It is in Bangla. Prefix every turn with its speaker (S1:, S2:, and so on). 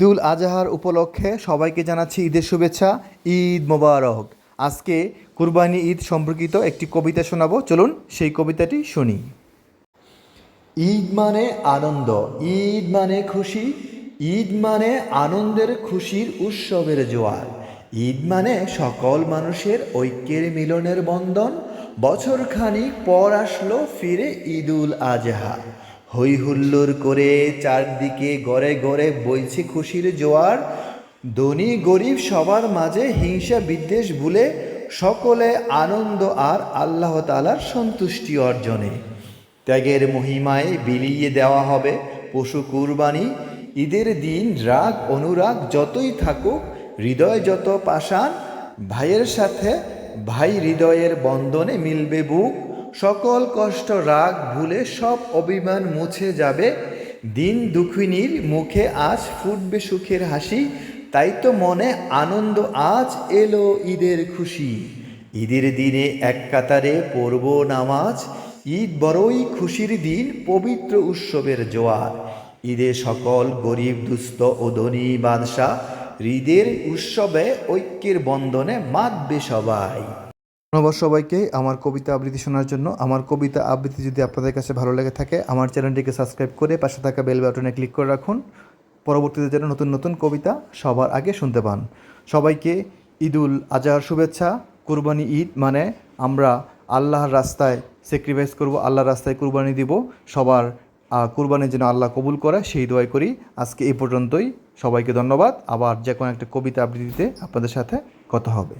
S1: ঈদুল আজহার উপলক্ষে সবাইকে জানাচ্ছি ঈদের শুভেচ্ছা, ঈদ মোবারক। আজকে কুরবানি ঈদ সম্পর্কিত একটি কবিতা শোনাবো। চলুন সেই কবিতাটি শুনি। ঈদ মানে আনন্দ, ঈদ মানে খুশি, ঈদ মানে আনন্দের খুশির উৎসবের জোয়ার। ঈদ মানে সকল মানুষের ঐক্যের মিলনের বন্ধন। বছর খানিক পর আসলো ফিরে ঈদুল আজহা। হই হুল্লোড় করে চারদিকে গড়ে গড়ে বইছে খুশির জোয়ার। ধনী গরিব সবার মাঝে হিংসা বিদ্বেষ ভুলে সকলে আনন্দ আর আল্লাহ তালার সন্তুষ্টি অর্জনে। ত্যাগের মহিমায় বিলিয়ে দেওয়া হবে পশু কুরবানি। ঈদের দিন রাগ, অনুরাগ যতই থাকুক, হৃদয় যত পাষাণ, ভাইয়ের সাথে ভাই হৃদয়ের বন্ধনে মিলবে বুক। সকল কষ্ট, রাগ, ভুলে সব অভিমান মুছে যাবে। দিন দুঃখিনীর মুখে আজ ফুটবে সুখের হাসি। তাই তো মনে আনন্দ আজ এলো ঈদের খুশি। ঈদের দিনে এক কাতারে পড়ব নামাজ। ঈদ বড়ই খুশির দিন, পবিত্র উৎসবের জোয়ার। ঈদে সকল গরিব, দুস্থ ও ধনী বাদশাহ ঈদের উৎসবে ঐক্যের বন্ধনে মাতবে সবাই। ধন্যবাদ সবাইকে আমার কবিতা আবৃত্তি শোনার জন্য। আমার কবিতা আবৃত্তি যদি আপনাদের কাছে ভালো লেগে থাকে, আমার চ্যানেলটিকে সাবস্ক্রাইব করে পাশে থাকা বেল বাটনে ক্লিক করে রাখুন। পরবর্তীতে যেন নতুন নতুন কবিতা সবার আগে শুনতে পান। সবাইকে ঈদুল আজহার শুভেচ্ছা। কুরবানি ঈদ মানে আমরা আল্লাহর রাস্তায় স্যাক্রিফাইস করব, আল্লাহর রাস্তায় কুরবানি দিব। সবার কুরবানি যেন আল্লাহ কবুল করে, সেই দোয়াই করি। আজকে এই পর্যন্তই। সবাইকে ধন্যবাদ। আবার যে কোনো একটা কবিতা আবৃত্তিতে আপনাদের সাথে কথা হবে।